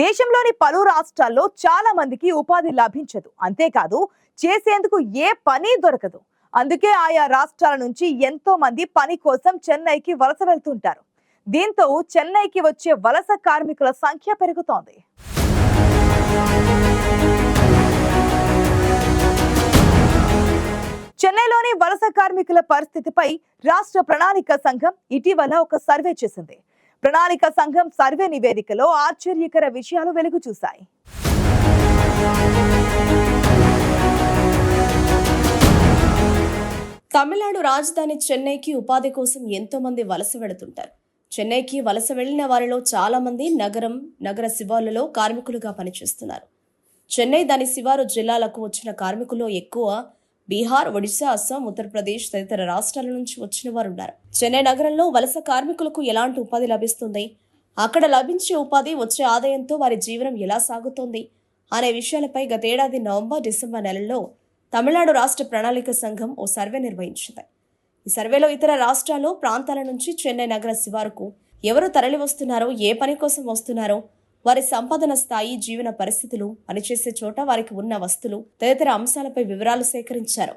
దేశంలోని పలు రాష్ట్రాల్లో చాలా మందికి ఉపాధి లభించదు. అంతేకాదు చేసేందుకు ఏ పని దొరకదు. అందుకే ఆయా రాష్ట్రాల నుంచి ఎంతో మంది పని కోసం చెన్నైకి వలస వెళ్తుంటారు. దీంతో చెన్నైకి వచ్చే వలస కార్మికుల సంఖ్య పెరుగుతోంది. చెన్నైలోని వలస కార్మికుల పరిస్థితిపై రాష్ట్ర ప్రణాళిక సంఘం ఇటీవల ఒక సర్వే చేసింది. ప్రణాళిక సంఘం సర్వే నివేదికలో ఆశ్చర్యకర విషయాలు వెలుగు చూశాయి. తమిళనాడు రాజధాని చెన్నైకి ఉపాధి కోసం ఎంతో మంది వలస వెళుతుంటారు. చెన్నైకి వలస వెళ్ళిన వారిలో చాలా మంది నగరం నగర శివార్లలో కార్మికులుగా పనిచేస్తున్నారు. చెన్నై దాని శివారు జిల్లాలకు వచ్చిన కార్మికుల్లో ఎక్కువ బీహార్ ఒడిశా అస్సాం ఉత్తరప్రదేశ్ తదితర రాష్ట్రాల నుంచి వచ్చిన వారు ఉన్నారు చెన్నై నగరంలో వలస కార్మికులకు ఎలాంటి ఉపాధి లభిస్తుంది? అక్కడ లభించే ఉపాధి వచ్చే ఆదాయంతో వారి జీవనం ఎలా సాగుతోంది? అనే విషయాలపై గతేడాది నవంబర్ డిసెంబర్ నెలల్లో తమిళనాడు రాష్ట్ర ప్రణాళిక సంఘం ఓ సర్వే నిర్వహించింది. ఈ సర్వేలో ఇతర రాష్ట్రాలు ప్రాంతాల నుంచి చెన్నై నగర శివారుకు ఎవరు తరలి వస్తున్నారో ఏ పని కోసం వస్తున్నారో వారి సంపాదన స్థాయి జీవన పరిస్థితులు పనిచేసే చోట వారికి ఉన్న వస్తువులు తదితర అంశాలపై వివరాలు సేకరించారు.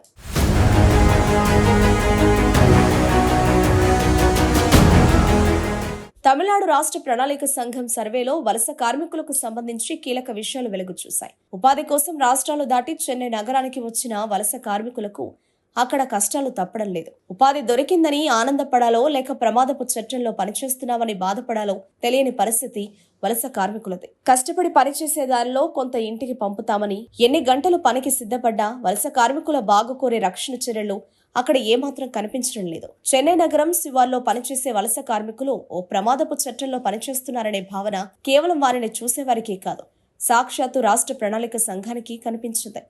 తమిళనాడు రాష్ట్ర ప్రణాళిక సంఘం సర్వేలో వలస కార్మికులకు సంబంధించి కీలక విషయాలు వెలుగు చూశాయి ఉపాధి కోసం రాష్ట్రాలు దాటి చెన్నై నగరానికి వచ్చిన వలస కార్మికులకు అక్కడ కష్టాలు తప్పడం లేదు. ఉపాధి దొరికిందని ఆనందపడాలో లేక ప్రమాదపు చట్టంలో పనిచేస్తున్నామని బాధపడాలో తెలియని పరిస్థితి వలస కార్మికులది. కష్టపడి పనిచేసే దారిలో కొంత ఇంటికి పంపుతామని ఎన్ని గంటలు పనికి సిద్ధపడ్డా వలస కార్మికుల బాగు కోరే రక్షణ చర్యలు అక్కడ ఏమాత్రం కనిపించడం లేదు. చెన్నై నగరం శివార్లో పనిచేసే వలస కార్మికులు ఓ ప్రమాదపు చట్టంలో పనిచేస్తున్నారనే భావన కేవలం వారిని చూసేవారికే కాదు సాక్షాత్తు రాష్ట్ర ప్రణాళిక సంఘానికి కనిపించింది.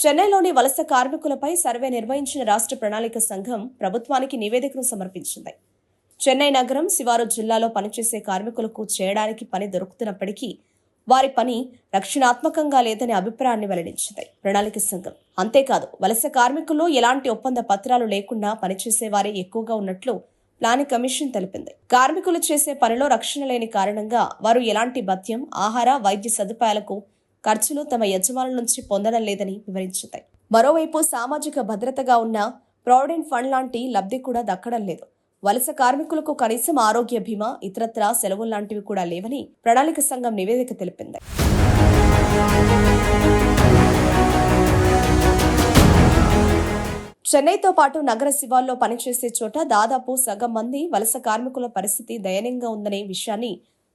చెన్నైలోని వలస కార్మికులపై సర్వే నిర్వహించిన రాష్ట్ర ప్రణాళిక సంఘం ప్రభుత్వానికి నివేదికను సమర్పించింది. చెన్నై నగరం శివారు జిల్లాలో పనిచేసే కార్మికులకు చేయడానికి పని దొరుకుతున్నప్పటికీ వారి పని రక్షణాత్మకంగా లేదనే అభిప్రాయాన్ని వెల్లడించింది ప్రణాళిక సంఘం. అంతేకాదు వలస కార్మికులు ఎలాంటి ఒప్పంద పత్రాలు లేకుండా పనిచేసే వారే ఎక్కువగా ఉన్నట్లు ప్లానింగ్ కమిషన్ తెలిపింది. కార్మికులు చేసే పనిలో రక్షణ లేని కారణంగా వారు ఎలాంటి భత్యం ఆహార వైద్య సదుపాయాలకు ఖర్చులు తమ యజమానుల నుంచి పొందడం లేదని వివరించుతాయి. మరోవైపు సామాజిక భద్రతగా ఉన్న ప్రావిడెంట్ ఫండ్ లాంటి లబ్ధి కూడా దక్కడం లేదు. వలస కార్మికులకు కనీసం ఆరోగ్య బీమా ఇతరత్రా సెలవులు లాంటివి కూడా లేవని ప్రణాళిక సంఘం నివేదిక తెలిపింది. చెన్నైతో పాటు నగర శివాల్లో పనిచేసే చోట దాదాపు సగం మంది వలస కార్మికుల పరిస్థితి దయనీయంగా ఉందనే విషయాన్ని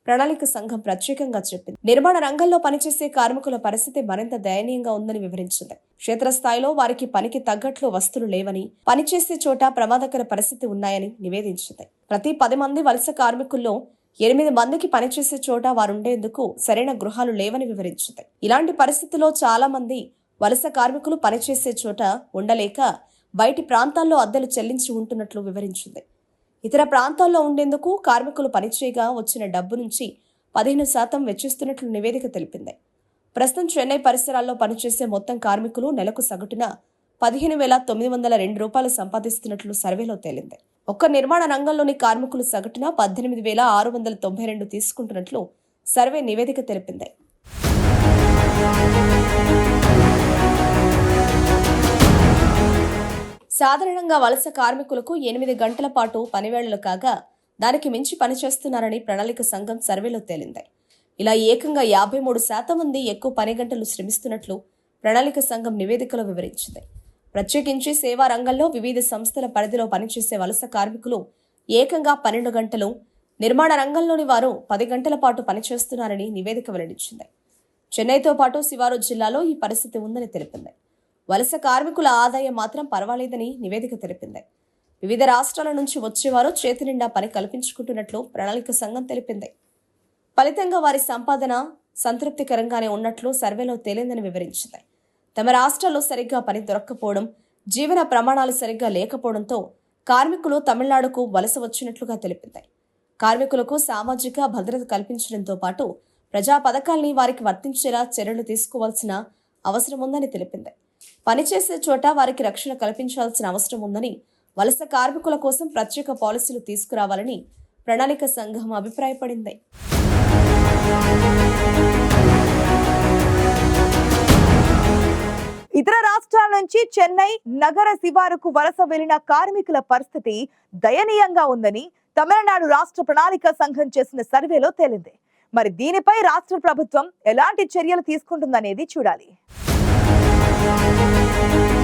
ప్రణాళిక సంఘం ప్రత్యేకంగా చెప్పింది. నిర్మాణ రంగంలో పనిచేసే కార్మికుల పరిస్థితి మరింత దయనీయంగా ఉందని వివరించింది. క్షేత్రస్థాయిలో వారికి పనికి తగ్గట్లు వస్తువులు లేవని పనిచేసే చోట ప్రమాదకర పరిస్థితి ఉన్నాయని నివేదించింది. ప్రతి పది మంది వలస కార్మికుల్లో ఎనిమిది మందికి పనిచేసే చోట వారుండేందుకు సరైన గృహాలు లేవని వివరించింది. ఇలాంటి పరిస్థితుల్లో చాలా మంది వలస కార్మికులు పనిచేసే చోట ఉండలేక బయటి ప్రాంతాల్లో అద్దెలు చెల్లించి ఉంటున్నట్లు వివరించింది. ఇతర ప్రాంతాల్లో ఉండేందుకు కార్మికులు పనిచేయగా వచ్చిన డబ్బు నుంచి పదిహేను శాతం వెచ్చిస్తున్నట్లు నివేదిక తెలిపింది. ప్రస్తుతం చెన్నై పరిసరాల్లో పనిచేసే మొత్తం కార్మికులు నెలకు సగటున పదిహేను వేల తొమ్మిది వందల రెండు రూపాయలు సంపాదిస్తున్నట్లు సర్వేలో తేలింది. ఒక్క నిర్మాణ రంగంలోని కార్మికులు సగటున పద్దెనిమిది వేల ఆరు వందల తొంభై రెండు తీసుకుంటున్నట్లు సర్వే నివేదిక తెలిపింది. సాధారణంగా వలస కార్మికులకు ఎనిమిది గంటల పాటు పనివేళలు కాగా దానికి మించి పనిచేస్తున్నారని ప్రణాళిక సంఘం సర్వేలో తేలింది. ఇలా ఏకంగా యాభై మూడు శాతం మంది ఎక్కువ పని గంటలు శ్రమిస్తున్నట్లు ప్రణాళిక సంఘం నివేదికలో వివరించింది. ప్రత్యేకించి సేవా రంగంలో వివిధ సంస్థల పరిధిలో పనిచేసే వలస కార్మికులు ఏకంగా పన్నెండు గంటలు నిర్మాణ రంగంలోని వారు పది గంటల పాటు పనిచేస్తున్నారని నివేదిక వెల్లడించింది. చెన్నైతో పాటు శివారు జిల్లాలో ఈ పరిస్థితి ఉందని తెలిపింది. వలస కార్మికుల ఆదాయం మాత్రం పర్వాలేదని నివేదిక తెలిపింది. వివిధ రాష్ట్రాల నుంచి వచ్చేవారు చేతి నిండా పని కల్పించుకుంటున్నట్లు ప్రణాళిక సంఘం తెలిపింది. ఫలితంగా వారి సంపాదన సంతృప్తికరంగానే ఉన్నట్లు సర్వేలో తేలిందని వివరించింది. తమ రాష్ట్రాల్లో సరిగ్గా పని దొరక్కపోవడం జీవన ప్రమాణాలు సరిగ్గా లేకపోవడంతో కార్మికులు తమిళనాడుకు వలస వచ్చినట్లుగా తెలిపింది. కార్మికులకు సామాజిక భద్రత కల్పించడంతో పాటు ప్రజా పథకాల్ని వారికి వర్తించేలా చర్యలు తీసుకోవాల్సిన అవసరం ఉందని తెలిపింది. పనిచేసే చోట వారికి రక్షణ కల్పించాల్సిన అవసరం ఉందని వలస కార్మికుల కోసం ప్రత్యేక పాలసీలు తీసుకురావాలని ప్రణాళిక సంఘం అభిప్రాయపడింది. ఇతర రాష్ట్రాల నుంచి చెన్నై నగర శివారుకు వలస వెళ్ళిన కార్మికుల పరిస్థితి దయనీయంగా ఉందని తమిళనాడు రాష్ట్ర ప్రణాళిక సంఘం చేసిన సర్వేలో తేలింది. మరి దీనిపై రాష్ట్ర ప్రభుత్వం ఎలాంటి చర్యలు తీసుకుంటుందనేది చూడాలి. Música